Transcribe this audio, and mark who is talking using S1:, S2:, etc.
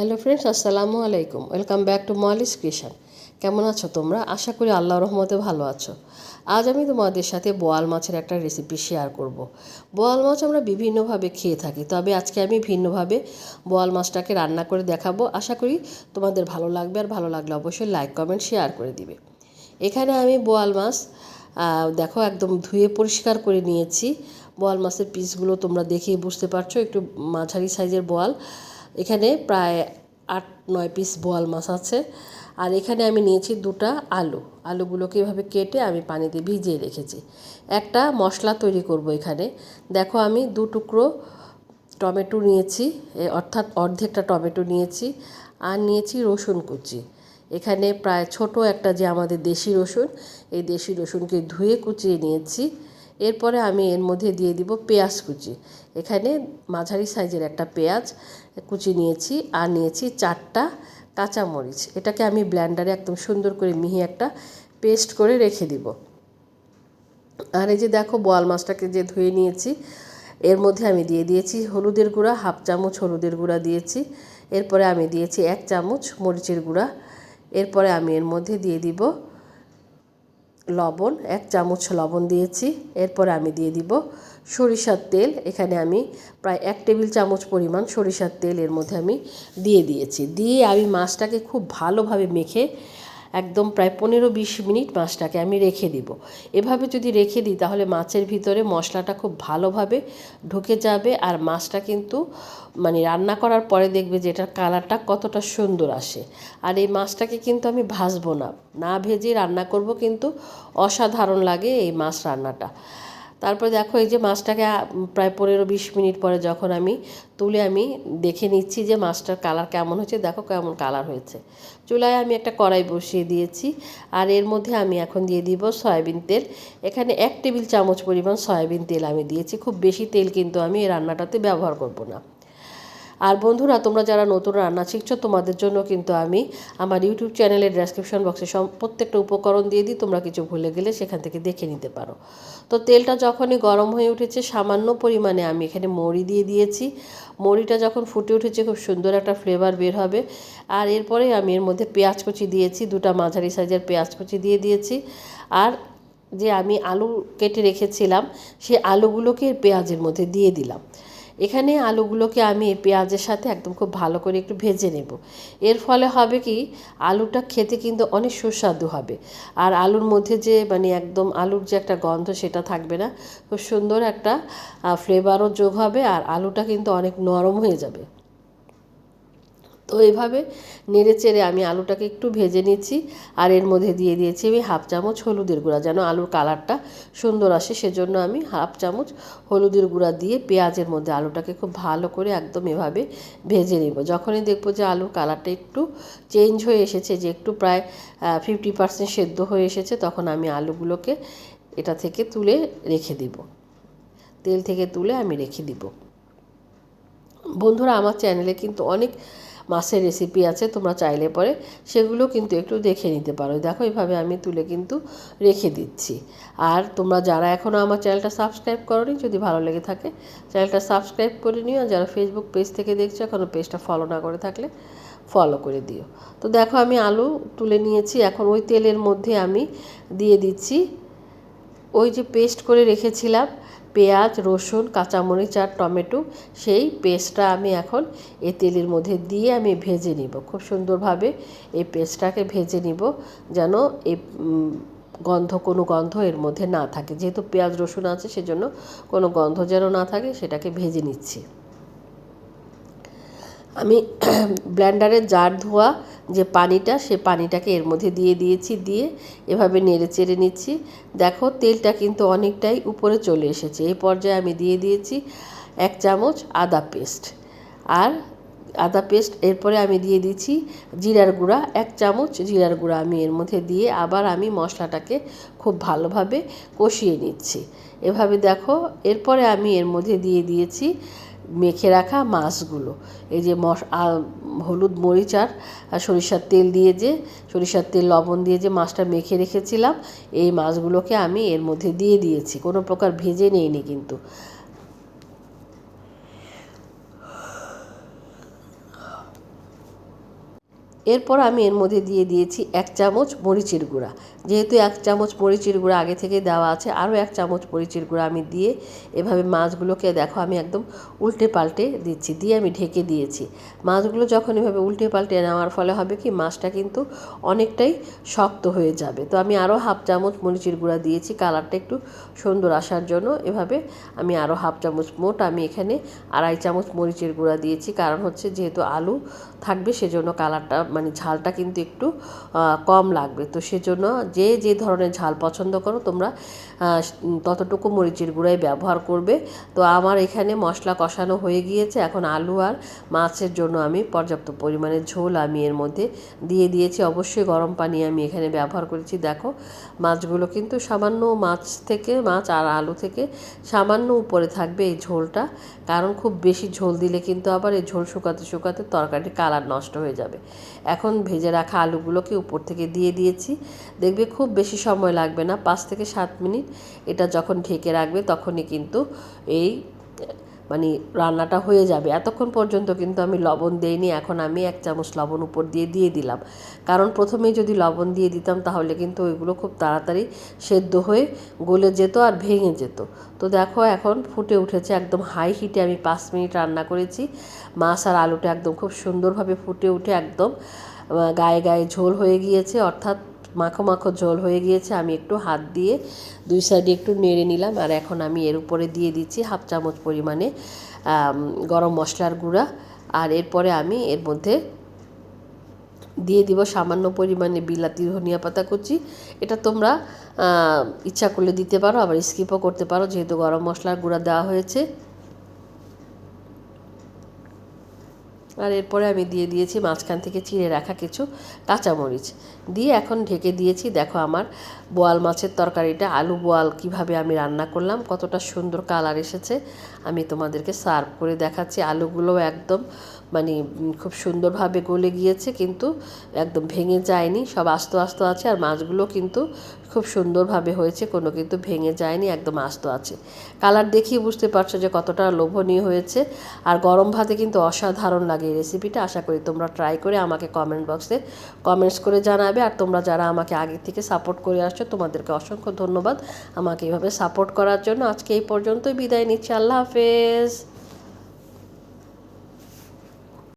S1: Hello friends, আসসালামু আলাইকুম। Welcome back to Molis creation. কেমন আছো তোমরা? আশা করি আল্লাহ রহমতে ভালো আছো। আজ আমি তোমাদের সাথে বোয়াল মাছের একটা রেসিপি শেয়ার করব। বোয়াল মাছ আমরা বিভিন্নভাবে খেয়ে থাকি, তবে আজকে আমি ভিন্নভাবে বোয়াল মাছটাকে রান্না করে দেখাবো। আশা করি তোমাদের ভালো লাগবে, আর ভালো লাগলে অবশ্যই লাইক কমেন্ট শেয়ার করে দিবে। এখানে আমি বোয়াল মাছ দেখো একদম ধুয়ে পরিষ্কার করে নিয়েছি। বোয়াল মাছের পিসগুলো তোমরা দেখেই বুঝতে পারছ, একটু মাঝারি সাইজের বোয়াল। এখানে প্রায় আট, নয় পিস বোয়াল মাছ আছে। আর এখানে আমি নিয়েছি দুটা আলু। আলুগুলোকে এভাবে কেটে আমি পানিতে ভিজিয়ে রেখেছি। একটা মশলা তৈরি করব এখানে। দেখো আমি দু টুকরো টমেটো নিয়েছি অর্থাৎ অর্ধেকটা টমেটো নিয়েছি আর নিয়েছি রসুন কুচি। এখানে প্রায় ছোট একটা যে আমাদের দেশি রসুন, এই দেশি রসুনকে ধুয়ে কুচিয়ে নিয়েছি। এরপরে আমি এর মধ্যে দিয়ে দিব পেঁয়াজ কুচি। এখানে মাঝারি সাইজের একটা পেঁয়াজ কুচি নিয়েছি আর নিয়েছি চারটা কাঁচামরিচ। এটাকে আমি ব্ল্যান্ডারে একদম সুন্দর করে মিহি একটা পেস্ট করে রেখে দিব। আর এই যে দেখো বোয়াল মাছটাকে যে ধুয়ে নিয়েছি, এর মধ্যে আমি দিয়ে দিয়েছি হলুদের গুঁড়া, হাফ চামচ হলুদের গুঁড়া দিয়েছি। এরপরে আমি দিয়েছি এক চামচ মরিচের গুঁড়া। এরপরে আমি এর মধ্যে দিয়ে দিব লবণ, এক চামচ লবণ দিয়েছি। এরপর আমি দিয়ে দিব সরিষার তেল। এখানে আমি প্রায় এক টেবিল চামচ পরিমাণ সরিষার তেল এর মধ্যে আমি দিয়ে দিয়েছি। দিয়ে আমি মাছটাকে খুব ভালোভাবে মেখে একদম প্রায় পনেরো বিশ মিনিট মাছটাকে আমি রেখে দিব। এভাবে যদি রেখে দিই, তাহলে মাছের ভিতরে মশলাটা খুব ভালোভাবে ঢুকে যাবে আর মাছটা কিন্তু মানে রান্না করার পরে দেখবে যে এটার কালারটা কতটা সুন্দর আসে। আর এই মাছটাকে কিন্তু আমি ভাজবো না। না ভেজে রান্না করব কিন্তু অসাধারণ লাগে এই মাছ রান্নাটা। তারপরে দেখো এই যে মাছটাকে প্রায় পনেরো বিশ মিনিট পরে যখন আমি তুলে আমি দেখে নিচ্ছি যে মাছটার কালার কেমন হয়েছে, দেখো কেমন কালার হয়েছে। চুলায় আমি একটা কড়াই বসিয়ে দিয়েছি আর এর মধ্যে আমি এখন দিয়ে দিব সয়াবিন তেল। এখানে এক টেবিল চামচ পরিমাণ সয়াবিন তেল আমি দিয়েছি, খুব বেশি তেল কিন্তু আমি এই রান্নাটাতে ব্যবহার করব না। আর বন্ধুরা, তোমরা যারা নতুন রান্না শিখছো, তোমাদের জন্য কিন্তু আমি আমার ইউটিউব চ্যানেলের ডেসক্রিপশন বক্সে সব প্রত্যেকটা উপকরণ দিয়ে দিই, তোমরা কিছু ভুলে গেলে সেখান থেকে দেখে নিতে পারো। তো তেলটা যখনই গরম হয়ে উঠেছে, সামান্য পরিমাণে আমি এখানে মড়ি দিয়ে দিয়েছি। মড়িটা যখন ফুটে উঠেছে, খুব সুন্দর একটা ফ্লেভার বের হবে। আর এরপরে আমি এর মধ্যে পেঁয়াজ কুচি দিয়েছি, দুটা মাঝারি সাইজের পেঁয়াজ কুচি দিয়ে দিয়েছি। আর যে আমি আলু কেটে রেখেছিলাম সেই আলুগুলোকে পেঁয়াজের মধ্যে দিয়ে দিলাম। এখানে আলুগুলোকে আমি পেঁয়াজের সাথে একদম খুব ভালো করে একটু ভেজে নেব। এর ফলে হবে কি, আলুটা খেতে কিন্তু অনেক সুস্বাদু হবে। আর আলুর মধ্যে যে মানে একদম আলুর যে একটা গন্ধ সেটা থাকবে না। খুব সুন্দর একটা ফ্লেভারও যোগ হবে আর আলুটা কিন্তু অনেক নরম হয়ে যাবে। তো এইভাবে নেড়ে চেড়ে আমি আলুটাকে একটু ভেজে নিচ্ছি আর এর মধ্যে দিয়ে দিয়েছি আমি হাফ চামচ হলুদের গুঁড়া যেন আলুর কালারটা সুন্দর আসে সেজন্য আমি হাফ চামচ হলুদের গুঁড়া দিয়ে পেঁয়াজের মধ্যে আলুটাকে খুব ভালো করে একদম এভাবে ভেজে নেব। যখনই দেখব যে আলুর কালারটা একটু চেঞ্জ হয়ে এসেছে, যে একটু প্রায় ফিফটি পার্সেন্ট সেদ্ধ হয়ে এসেছে, তখন আমি আলুগুলোকে এটা থেকে তুলে রেখে দিব। তেল থেকে তুলে আমি রেখে দিব। বন্ধুরা, আমার চ্যানেলে কিন্তু অনেক মাছের রেসিপি আছে, তোমরা চাইলে পরে সেগুলো কিন্তু একটু দেখে নিতে পারো। দেখো, এইভাবে আমি তুলে কিন্তু রেখে দিচ্ছি। আর তোমরা যারা এখনও আমার চ্যানেলটা সাবস্ক্রাইব করনি, যদি ভালো লেগে থাকে, চ্যানেলটা সাবস্ক্রাইব করে নিও। আর যারা ফেসবুক পেজ থেকে দেখছ এখনও পেজটা ফলো না করে থাকলে ফলো করে দিও। তো দেখো, আমি আলু তুলে নিয়েছি। এখন ওই তেলের মধ্যে আমি দিয়ে দিচ্ছি ওই যে পেস্ট করে রেখেছিলাম, পেঁয়াজ, রসুন, কাঁচামরিচ আর টমেটো, সেই পেস্টটা আমি এখন এ তেলের মধ্যে দিয়ে আমি ভেজে নিব। খুব সুন্দরভাবে এই পেস্টটাকে ভেজে নিব যেন এই গন্ধ, কোনো গন্ধ এর মধ্যে না থাকে। যেহেতু পেঁয়াজ, রসুন আছে, সেজন্য কোনো গন্ধ যেন না থাকে, সেটাকে ভেজে নিচ্ছি। আমি ব্ল্যান্ডারের জার ধোয়া যে পানিটা, সে পানিটাকে এর মধ্যে দিয়ে দিয়েছি, দিয়ে এভাবে নেড়ে চেড়ে নিচ্ছি। দেখো, তেলটা কিন্তু অনেকটাই উপরে চলে এসেছে। এই পর্যায়ে আমি দিয়ে দিয়েছি এক চামচ আদা পেস্ট। আর আদা পেস্ট, এরপরে আমি দিয়ে দিচ্ছি জিরার গুঁড়া, এক চামচ জিরার গুঁড়া আমি এর মধ্যে দিয়ে আবার আমি মশলাটাকে খুব ভালোভাবে কষিয়ে নিচ্ছি। এভাবে দেখো, এরপরে আমি এর মধ্যে দিয়ে দিয়েছি মেখে রাখা মাছগুলো। এই যে মশ হলুদ মরিচ আর সরিষার তেল দিয়ে যে, সরিষার তেল, লবণ দিয়ে যে মাছটা মেখে রেখেছিলাম, এই মাছগুলোকে আমি এর মধ্যে দিয়ে দিয়েছি। কোনো প্রকার ভেজে নেইনি কিন্তু। এরপর আমি এর মধ্যে দিয়ে দিয়েছি এক চামচ মরিচের গুঁড়া। যেহেতু এক চামচ মরিচের গুঁড়া আগে থেকে দেওয়া আছে, আরও এক চামচ মরিচের গুঁড়া আমি দিয়ে এভাবে মাছগুলোকে দেখো আমি একদম উল্টে পাল্টে দিচ্ছি, দিয়ে আমি ঢেকে দিয়েছি। মাছগুলো যখন এভাবে উল্টে পাল্টে নেওয়ার ফলে হবে কি, মাছটা কিন্তু অনেকটাই শক্ত হয়ে যাবে। তো আমি আরও হাফ চামচ মরিচের গুঁড়া দিয়েছি, কালারটা একটু সুন্দর আসার জন্য এভাবে আমি আরও হাফ চামচ, মোট আমি এখানে আড়াই চামচ মরিচের গুঁড়া দিয়েছি। কারণ হচ্ছে যেহেতু আলু থাকবে, সেজন্য কালারটা মানে ঝালটা কিন্তু একটু কম লাগবে। তো সেজন্য যে যে ধরনের ঝাল পছন্দ করো, তোমরা ততটুকু মরিচের গুঁড়াই ব্যবহার করবে। তো আমার এখানে মশলা কষানো হয়ে গিয়েছে। এখন আলু আর মাছের জন্য আমি পর্যাপ্ত পরিমাণে ঝোল আমি এর মধ্যে দিয়ে দিয়েছি। অবশ্যই গরম পানি আমি এখানে ব্যবহার করেছি। দেখো, মাছগুলো কিন্তু সামান্য মাছ থেকে, মাছ আর আলু থেকে সামান্য উপরে থাকবে এই ঝোলটা। কারণ খুব বেশি ঝোল দিলে কিন্তু আবার এই ঝোল শুকাতে শুকাতে তরকারির কালার নষ্ট হয়ে যাবে। এখন ভেজে রাখা আলুগুলোকে উপর থেকে দিয়ে দিয়েছি। দেখবে খুব বেশি সময় লাগবে না, পাঁচ থেকে সাত মিনিট। এটা যখন ঢেকে রাখবে তখনই কিন্তু এই মানে রান্নাটা হয়ে যাবে। এতক্ষণ পর্যন্ত কিন্তু আমি লবণ দিইনি, এখন আমি এক চামচ লবণ উপর দিয়ে দিয়ে দিলাম। কারণ প্রথমেই যদি লবণ দিয়ে দিতাম তাহলে কিন্তু ওইগুলো খুব তাড়াতাড়ি সেদ্ধ হয়ে গলে যেত আর ভেঙে যেত। তো দেখো এখন ফুটে উঠেছে একদম হাই হিটে আমি পাঁচ মিনিট রান্না করেছি। মাছ আর আলুটা একদম খুব সুন্দরভাবে ফুটে উঠে একদম গায়ে গায়ে ঝোল হয়ে গিয়েছে। অর্থাৎ মাখো মাখো ঝোল হয়ে গিয়েছে, আমি একটু হাত দিয়ে দুই সাইডে একটু নেড়ে নিলাম, আর এখন আমি এর উপরে দিয়ে দিচ্ছি হাফ চামচ পরিমাণে গরম মশলার গুঁড়া, আর এরপরে আমি এর মধ্যে দিয়ে দিব সামান্য পরিমাণে বিলাতি ধনিয়া পাতা কুচি। এটা তোমরা ইচ্ছা করলে দিতে পারো, আবার স্কিপও করতে পারো, যেহেতু গরম মশলার গুঁড়া দেওয়া হয়েছে। আর এরপরে আমি দিয়ে দিয়েছি মাঝখান থেকে চিড়ে রাখা কিছু কাঁচামরিচ। দিয়ে এখন ঢেকে দিয়েছি, দেখো আমার বোয়াল মাছের তরকারিটা, আলু বোয়াল কীভাবে আমি রান্না করলাম, কতটা সুন্দর কালার এসেছে। আমি তোমাদেরকে সার্ভ করে দেখাচ্ছি আলুগুলো একদম মানে খুব সুন্দরভাবে গলে গিয়েছে, কিন্তু একদম ভেঙে যায়নি। সব আস্ত আস্ত আছে আর মাছগুলো কিন্তু খুব সুন্দরভাবে হয়েছে, কোনো কিন্তু ভেঙে যায়নি, একদম আস্ত আছে। কালার দেখিয়ে বুঝতে পারছ যে কতটা লোভনীয় হয়েছে। আর গরম ভাতে কিন্তু অসাধারণ লাগে এই রেসিপিটা আশা করি তোমরা ট্রাই করে আমাকে কমেন্ট বক্সে কমেন্টস করে জানাবে। আর তোমরা যারা আমাকে আগে থেকে সাপোর্ট করে আসছো, তোমাদেরকে অসংখ্য ধন্যবাদ আমাকে এভাবে সাপোর্ট করার জন্য। আজকে এই পর্যন্তই বিদায় নিচ্ছি। আল্লাহ হাফেজ।